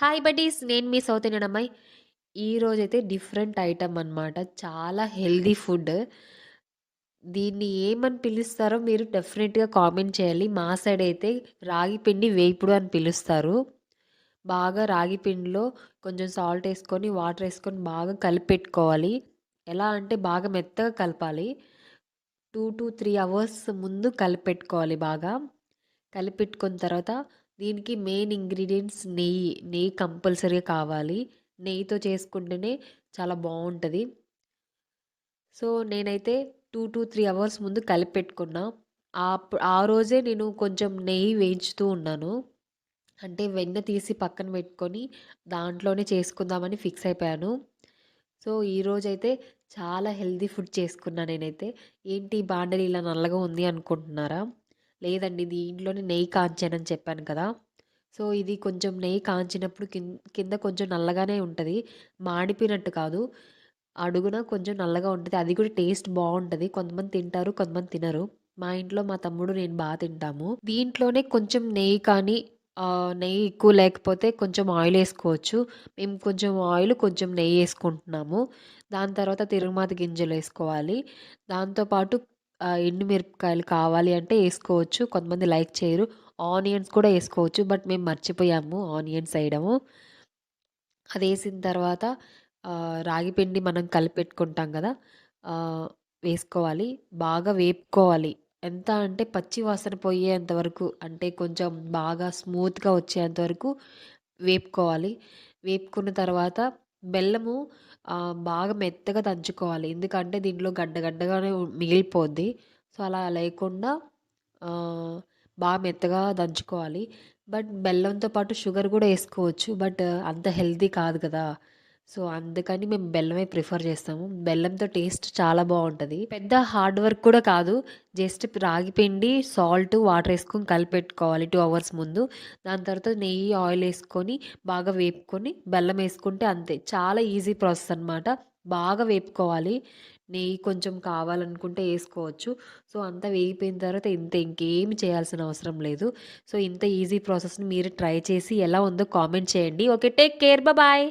Hi buddies నేను మీ south Indian అమ్మాయి. ఈరోజైతే డిఫరెంట్ ఐటమ్ అనమాట. చాలా హెల్దీ ఫుడ్. దీన్ని ఏమని పిలుస్తారో మీరు డెఫినెట్‌గా కామెంట్ చేయాలి. మా సైడ్ అయితే రాగి పిండి వేపుడు అని పిలుస్తారు. బాగా రాగి పిండిలో కొంచెం సాల్ట్ వేసుకొని వాటర్ వేసుకొని బాగా కలిపెట్టుకోవాలి. ఎలా అంటే బాగా మెత్తగా కలపాలి. 2-3 అవర్స్ ముందు కలిపెట్టుకోవాలి బాగా. కలిపెట్టుకున్న తర్వాత దీనికి మెయిన్ ఇంగ్రీడియంట్స్ నెయ్యి. నెయ్యి కంపల్సరీగా కావాలి. నెయ్యితో చేసుకుంటేనే చాలా బాగుంటుంది సో, నేనైతే 2-3 అవర్స్ ముందు కలిపెట్టుకున్నా. ఆ రోజే నేను కొంచెం నెయ్యి వేయించుతూ ఉన్నాను. అంటే వెన్న తీసి పక్కన పెట్టుకొని దాంట్లోనే చేసుకుందామని ఫిక్స్ అయిపోయాను. సో, ఈరోజైతే చాలా హెల్దీ ఫుడ్ చేసుకున్నా నేనైతే. ఏంటి బాండలి ఇలా నల్లగా ఉంది అనుకుంటున్నారా? లేదండి దీంట్లోనే నెయ్యి కాంచానని చెప్పాను కదా! సో, ఇది కొంచెం నెయ్యి కాంచినప్పుడు కిం కింద కొంచెం నల్లగానే ఉంటుంది మాడిపోయినట్టు కాదు. అడుగున కొంచెం నల్లగా ఉంటుంది అది కూడా టేస్ట్ బాగుంటుంది కొంతమంది తింటారు, కొంతమంది తినరు. మా ఇంట్లో మా తమ్ముడు, నేను బాగా తింటాము. దీంట్లోనే కొంచెం నెయ్యి కానీ నెయ్యి ఎక్కువ లేకపోతే కొంచెం ఆయిల్ వేసుకోవచ్చు మేము కొంచెం ఆయిల్, కొంచెం నెయ్యి వేసుకుంటున్నాము దాని తర్వాత తిరుగుమాత గింజలేసుకోవాలి. దాంతో పాటు ఎండు ఎండుమిరపకాయలు కావాలి అంటే వేసుకోవచ్చు కొంతమంది లైక్ చేయరు. ఆనియన్స్ కూడా వేసుకోవచ్చు బట్ మేము మర్చిపోయాము ఆనియన్స్ వేయడము అది వేసిన తర్వాత రాగి పిండి మనం కలిపెట్టుకుంటాం కదా వేసుకోవాలి. బాగా వేపుకోవాలి. ఎంత అంటే పచ్చి వాసన పోయేంత వరకు అంటే కొంచెం బాగా స్మూత్‌గా వచ్చేంత వరకు వేపుకోవాలి. వేపుకున్న తర్వాత బెల్లము బాగా మెత్తగా దంచుకోవాలి. ఎందుకంటే దీంట్లో గడ్డ గడ్డగానే మిగిలిపోద్ది. సో, అలా లేకుండా బాగా మెత్తగా దంచుకోవాలి. బట్ బెల్లంతో పాటు షుగర్ కూడా వేసుకోవచ్చు బట్ అంత హెల్తీ కాదు కదా! సో, అందుకని మేము బెల్లమే ప్రిఫర్ చేస్తాము. బెల్లంతో టేస్ట్ చాలా బాగుంటుంది పెద్ద హార్డ్ వర్క్ కూడా కాదు. జస్ట్ రాగి పిండి, సాల్ట్, వాటర్ వేసుకొని కలిపెట్టుకోవాలి టూ అవర్స్ ముందు. దాని తర్వాత నెయ్యి, ఆయిల్ వేసుకొని బాగా వేపుకొని బెల్లం వేసుకుంటే అంతే. చాలా ఈజీ ప్రాసెస్ అనమాట. బాగా వేపుకోవాలి. నెయ్యి కొంచెం కావాలనుకుంటే వేసుకోవచ్చు సో, అంతా వేగిపోయిన తర్వాత ఇంత ఇంకేమి చేయాల్సిన అవసరం లేదు. సో, ఇంత ఈజీ ప్రాసెస్‌ని మీరు ట్రై చేసి ఎలా ఉందో కామెంట్ చేయండి. ఓకే. Take care. బాయ్.